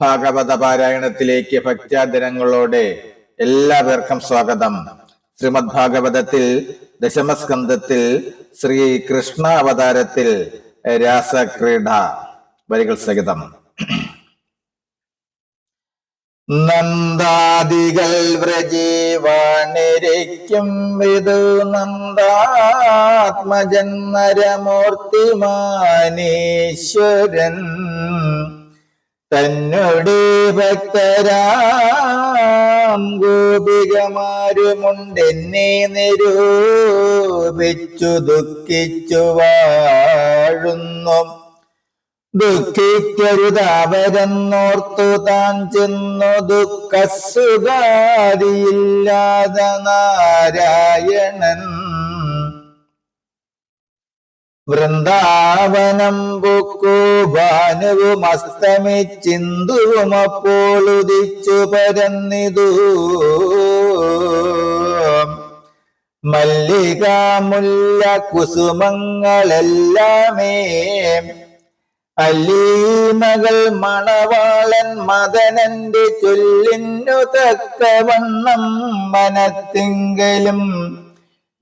ഭാഗവത പാരായണത്തിലേക്ക് ഭക്ത്യാദിനങ്ങളോടെ എല്ലാവർക്കും സ്വാഗതം. ശ്രീമദ് ഭാഗവതത്തിൽ ദശമസ്കന്ധത്തിൽ ശ്രീ കൃഷ്ണ അവതാരത്തിൽ രാസക്രീഡ വരികൾ സഹിതം. നന്ദാദികൾ വ്രജീവാണിരിക്കും വിതു നന്ദാത്മജൻ നരമൂർത്തിമാനീശ്വരൻ തന്നോട് ഭക്തരാം ഗോപികമാരുമുണ്ടെന്നെ നിരൂപിച്ചു ദുഃഖിച്ചു വാഴുന്നു. ദുഃഖിക്കരുതാവരെന്നോർത്തു താൻ ചെന്നു. ദുഃഖസുഖാരിയില്ലാതെ നാരായണൻ വൃന്ദാവനം ഭാനുവും അസ്തമിച്ചിന്തുവും പരന്നിതു. മല്ലികാമുല്ല കുസുമങ്ങളെല്ലാമേ അല്ലീമകൾ മണവാളൻ മദനന്റെ ചൊല്ലിനു തക്കവണ്ണം മനത്തിങ്കലും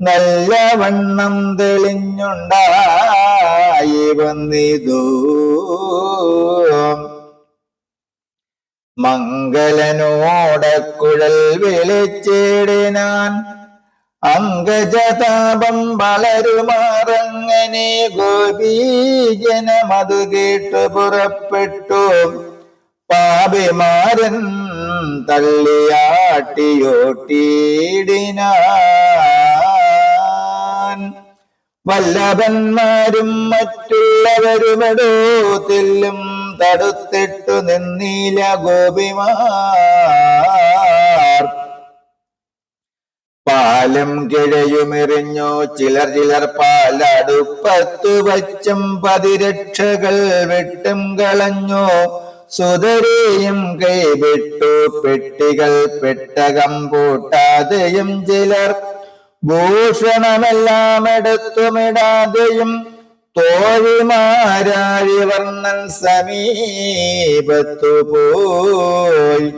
നല്ലവണ്ണം തെളിഞ്ഞുണ്ടായി വന്നിതു മംഗലനോടക്കുഴൽ വിളിച്ചിടിനാൻ അങ്കജതാപം വളരുമാറങ്ങനെ ഗോപീജനമത് കേട്ടു പുറപ്പെട്ടു. പാപിമാരൻ തള്ളിയാട്ടിയോട്ടിയിടിനാൻ വല്ലഭന്മാരും മറ്റുള്ളവരുമെടോ തെല്ലും തടുത്തിട്ടു നിന്നീല ഗോപിമാർ. പാലും കിഴയുമെറിഞ്ഞു ചിലർ ചിലർ പാലടുപ്പത്തു വച്ചും പതിരക്ഷകൾ വിട്ടും കളഞ്ഞു. സുതരെയും കൈവിട്ടു പെട്ടികൾ പെട്ടകം പൂട്ടാതെയും ചിലർ ഭൂഷണമെല്ലാം എടുത്തുമിടാതെയും തോഴിമാരാഴി വർണൻ സമീപത്തു പോയി.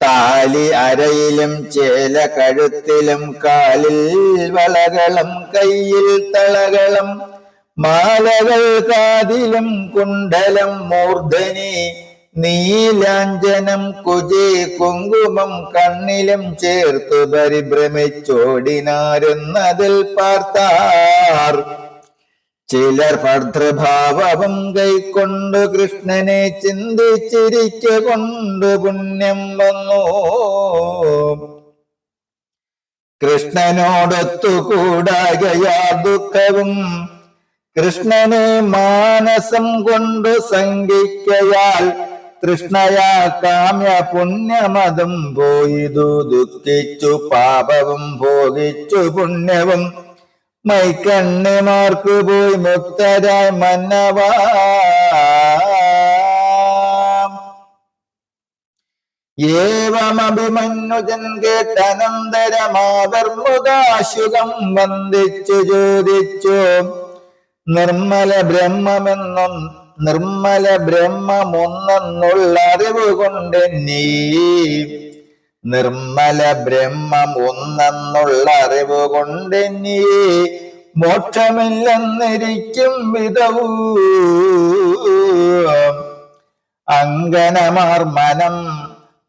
താലി അരയിലും ചേല കഴുത്തിലും കാലിൽ വളകളും കയ്യിൽ തളകളും മാലകൾ കാതിലും കുണ്ടലം മൂർധനി നീലാഞ്ജനം കുജി കുങ്കുമം കണ്ണിലും ചേർത്തു പരിഭ്രമിച്ചോടിനാരുന്നതിൽ പാർത്താർ. ചിലർ ഭർതൃഭാവം കൈക്കൊണ്ട് കൃഷ്ണനെ ചിന്തിച്ചിരിക്ക കൊണ്ട് പുണ്യം വന്നു. കൃഷ്ണനോടൊത്തു കൂടാകയാ ദുഃഖവും കൃഷ്ണനെ മാനസം കൊണ്ട് സംഗിക്കയാൽ തൃഷ്ണയാ കാമ്യ പുണ്യമതും പോയിതു ദുഃഖിച്ചു പാപവും ഭോഗിച്ചു പുണ്യവും. മൈക്കണ്ണിമാർക്കു പോയി മുക്തരായി മന്നവാ. ഏവമഭിമന്യുജൻ കേട്ടനന്തരമാവർമുദാശുകം വന്ദിച്ചു ചോദിച്ചു. നിർമ്മല ബ്രഹ്മമെന്നും നിർമ്മല ബ്രഹ്മമൊന്നെന്നുള്ള അറിവ് കൊണ്ട് നീ നിർമ്മല ബ്രഹ്മം ഒന്നെന്നുള്ള അറിവ് കൊണ്ട് നീ മോക്ഷമില്ലെന്നിരിക്കും വിധവൂ. അങ്കനമാർ മനം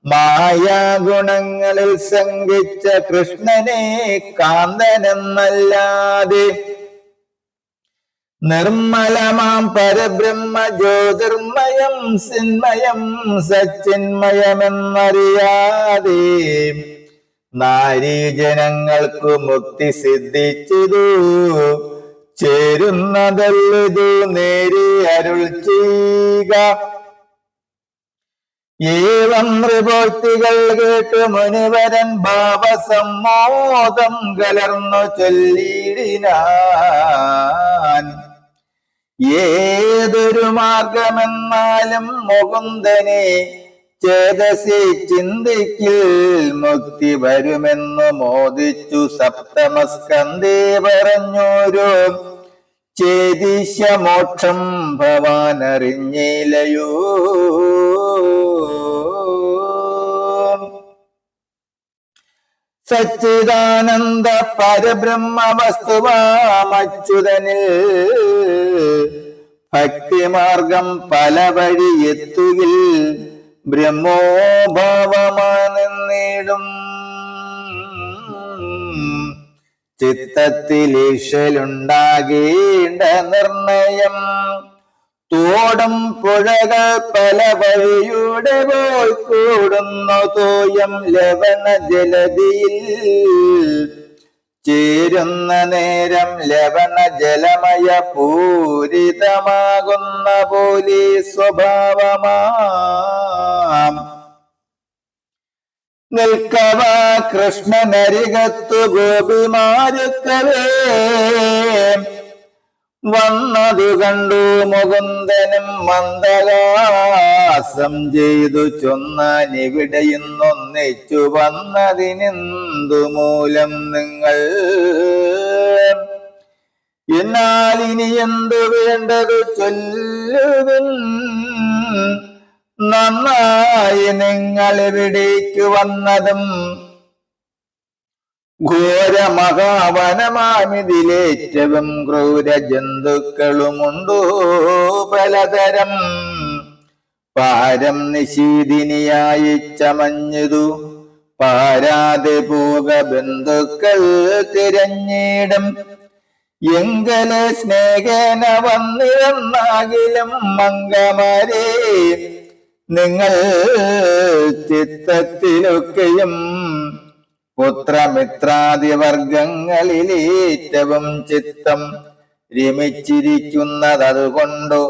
മായാഗുണങ്ങളിൽ സംഘിച്ച കൃഷ്ണനെ കാന്തനെന്നല്ലാതെ നിർമ്മലമാം പരബ്രഹ്മ ജ്യോതിർമയം സിന്മയം സച്ചിന്മയമെന്നറിയാതെ നാരീജനങ്ങൾക്കു മുക്തി സിദ്ധിച്ചതു. ചേരുന്നതല്ലതു നേരി അരുൾ ചെയ്യുക. ഏവം റിപോർട്ടികൾ കേട്ട് മുനിവരൻ ഭാവസമ്മോദം കലർന്നു ചൊല്ലിടിനാൻ ഏതൊരു മാർഗമെന്നാലും മുകുന്ദനെ ചേതസി ചിന്തിക്കിൽ മുക്തി വരുമെന്നു മോദിച്ചു സപ്തമസ്കന്ധേ പറഞ്ഞോരോ ചേതിശ മോക്ഷം ഭവാൻ അറിഞ്ഞില്ലയോ സച്ചിദാനന്ദ പരബ്രഹ്മ വസ്തുവാമച്യുതനിൽ ഭക്തിമാർഗം പല വഴി എത്തുകിൽ ബ്രഹ്മോഭാവമാണെന്നിടും ചിത്തത്തിലീശലുണ്ടാകേണ്ട നിർണയം തോടും പുഴകൾ പല വഴിയുടെ പോയി കൂടുന്നു. തോയം ലവണ ജലതിയിൽ ചേരുന്ന നേരം ലവണ ജലമയ പൂരിതമാകുന്ന പോലെ സ്വഭാവമാം. നിൽക്കവ കൃഷ്ണനരികത്തു ഗോപിമാരുക്കവേ വന്നതു കണ്ടു മുകുന്ദനും മന്ദഹാസം ചെയ്തു ചൊന്നിവിടയുന്നൊന്നിച്ചു വന്നതിനെന്തു മൂലം നിങ്ങൾ? എന്നാൽ ഇനി എന്തു വേണ്ടതു ചൊല്ലുവിൻ? നന്നായി നിങ്ങൾ ഇവിടേക്ക് വന്നതും ഘോര മഹാവനമാമിതിലേറ്റവും ക്രൂര ജന്തുക്കളുമുണ്ടോ പലതരം. പാരം നിശീതിനിയായി ചമഞ്ഞതു. പാരാതെ പോക ബന്ധുക്കൾ തിരഞ്ഞിടും. എങ്കലെ സ്നേഹന വന്നിരുന്നാകിലും മംഗമാരെ. നിങ്ങൾ ചിത്തത്തിലൊക്കെയും പുത്രമിത്രാദി വർഗങ്ങളിലേറ്റവും ചിത്തം രമിച്ചിരിക്കുന്നതുകൊണ്ടു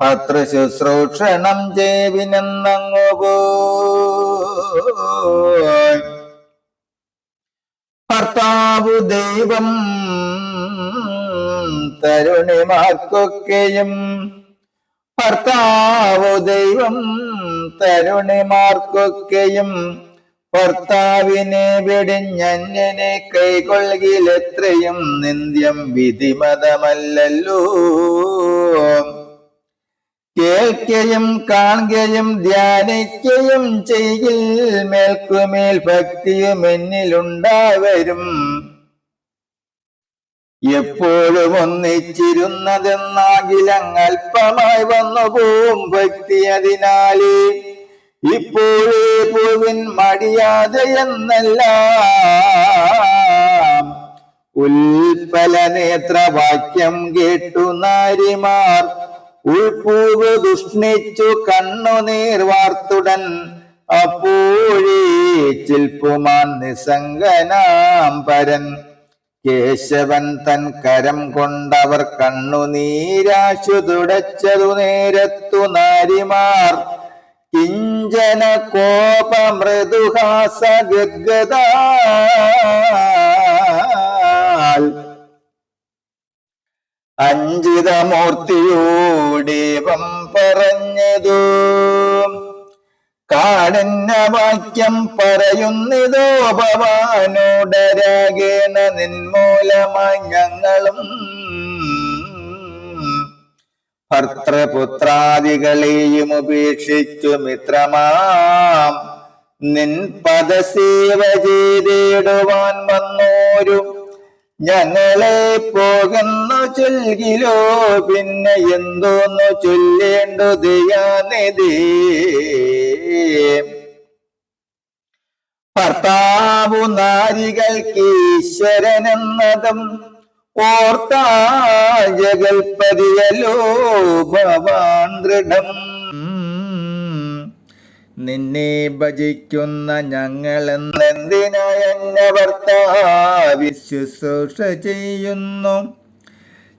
ഭർത്തൃശുശ്രൂഷണം പോയി ഭർത്താവു ദൈവം തരുണിമാർക്കൊക്കെയും ഭർത്താവു ദൈവം തരുണിമാർക്കൊക്കെയും ഭർത്താവിനെ വെടിഞ്ഞനെ കൈകൊള്ളിലെത്രയും നിന്ദ്യം വിധിമതമല്ലല്ലോ. കേൾക്കുകയും കാണുകയും ധ്യാനിക്കുകയും ചെയ്യിൽ മേൽക്കുമേൽ ഭക്തിയും എന്നിലുണ്ടാവരും. എപ്പോഴും ഒന്നിച്ചിരുന്നതെന്നാകിലങ്ങൽപ്പമായി വന്നു പോവും ഭക്തി അതിനാലേ. ഇപ്പോഴേ പൂവിൻ മടിയാതെ എന്നല്ല ഉൽപ്പല നേത്രവാക്യം കേട്ടു നാരിമാർ. ഉൾപൂവ് ദുഷ്ണിച്ചു കണ്ണുനീർ വാർത്തുടൻ അപ്പോഴേ ചിൽപ്പുമാൻ നിസംഗനാം പരൻ. കേശവൻ തൻ കരം കൊണ്ടവർ കണ്ണുനീരാശു തുടച്ചതു നേരത്തു നാരിമാർ. കിഞ്ചന കോപ മൃദുഹാസ ഗദ്ഗദാൽ അഞ്ചിതമൂർത്തിയോടേവം പറഞ്ഞതു. കാണുന്ന വാക്യം പറയുന്നിതോ ഭവാനോടരാകേണ നിന്മൂലമായി ഞങ്ങളും ഭർത്തൃപുത്രാദികളെയും ഉപേക്ഷിച്ചു മിത്രമാം. നിൻ പദസേവ ചെയ്തിടുവാൻ വന്നോരും. ഞങ്ങളെ പോകുന്നു ചൊല്ലിലോ പിന്നെ എന്തോന്നു ചൊല്ലേണ്ടു ദയാനിധി. ഭർത്താവു നാരികൾക്ക് ഈശ്വരനെന്നതും ഓർത്താൽ ജഗൽപതിയല്ലോ ഭവാൻ ദൃഢം. നിന്നെ ഭജിക്കുന്ന ഞങ്ങളെന്നെന്തിനാ എന്നെ ഭർത്താവി ശുശ്രൂഷ ചെയ്യുന്നു.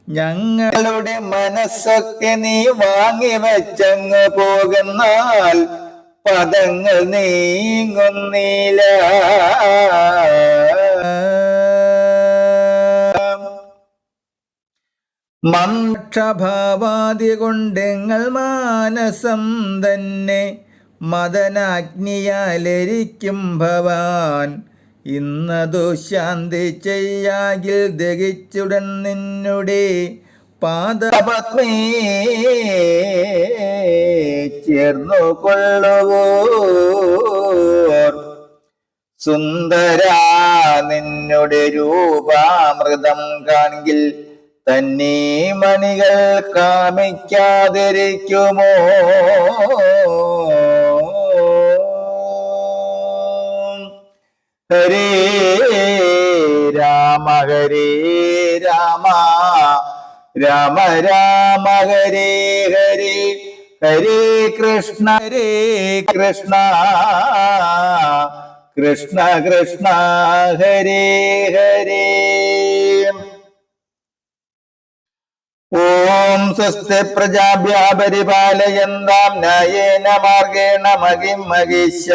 ഞങ്ങളുടെ മനസ്സൊക്കെ നീ വാങ്ങി വെച്ചങ്ങ് പോകുന്നാൽ പദങ്ങൾ നീങ്ങുന്നില്ല മന്ത്രഭാവാദി കൊണ്ടെങ്ങൾ മാനസം തന്നെ മദനാഗ്നിയാലരിക്കും ഭവാൻ. ഇന്നതു ശാന്തി ചെയ്യാകിൽ ദഹിച്ചുടൻ നിന്നുടെ പാദപത്മേ ചേർന്നു കൊള്ളുവോർ സുന്ദര നിന്നുടെ രൂപാമൃതം കാണിൽ തന്നെ മണികൾ കാമിക്കാതിരിക്കുമോ? ഹരേ രാമ ഹരേ രാമ രാമ രാമ ഹരേ ഹരേ ഹരേ കൃഷ്ണ ഹരേ കൃഷ്ണ കൃഷ്ണ കൃഷ്ണ ഹരേ ഹരേ. ഓം സ്വസ്തി പ്രജാഭ്യ പരിപാലയന്താം ന്യായേന മാർഗേണ മഹിം മഹിഷ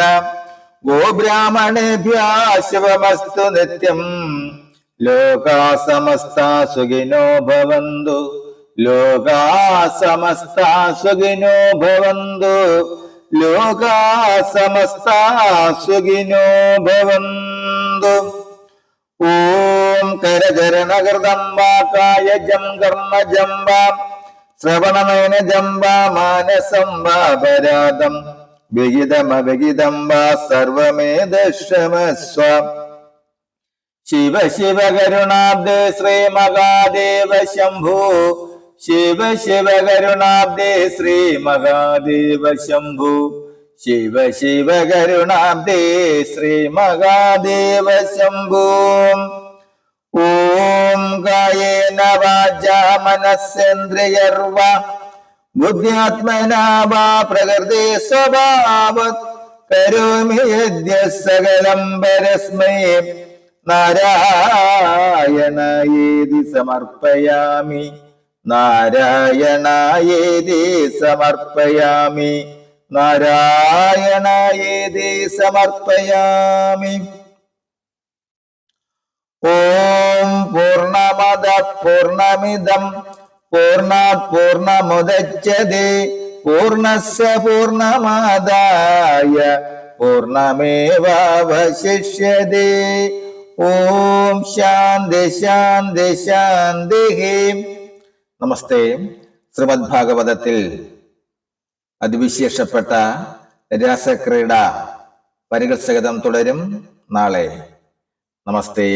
ഗോബ്രാഹ്മണേഭ്യ ശിവമസ്തു നിത്യം ലോകാ സമസ്ത സുഖിനോ ഭവന്തു ലോകാ സമസ്ത സുഖിനോ ഭവന്തു ലോകാ സമസ്ത സുഖിനോ ഭവന്തു ഓം കരചരണകൃതം വാ ജം കർമ്മജം വാ ശ്രവണമേന വാ മാനസം വാ പരാതം വിഹിതമവിഹിതം വാ സർവമേ ദശമസ്വ ശിവ ശിവ കരുണാബ്ദേ ശ്രീ മഹാദേവ ശംഭോ ശിവ ശിവ കരുണാബ്ദേ ശ്രീ മഹാദേവ ശംഭു ശിവ ശിവ കരുണാബ്ദേ ശ്രീ മഹാദേവ ശംഭു ഓം കായേന വാച മനസ്സേന്ദ്രിയർവ ബുദ്ധ്യാത്മനാ വാ പ്രകൃതി സ്വഭാവത്. കരോമി യദ്യ സകലം പരസ്മൈ. നാരായണയേതി സമർപ്പയാമി. നാരായണയേതി സമർപ്പയാമി. നാരായണയേതി സമർപ്പയാമി. ഓം പൂർണമത പൂർണമിതം പൂർണാ പൂർണമുദച്ചതി. പൂർണസ് പൂർണമാദായ. പൂർണമേവശിഷ്യതി ഓം ശാന്തി ശാന്തി ശാന്തി നമസ്തേ. ശ്രീമദ് ഭാഗവതത്തിൽ അതിവിശേഷപ്പെട്ട രാസക്രീഡ പരികർഷകതം തുടരും നാളെ. നമസ്തേ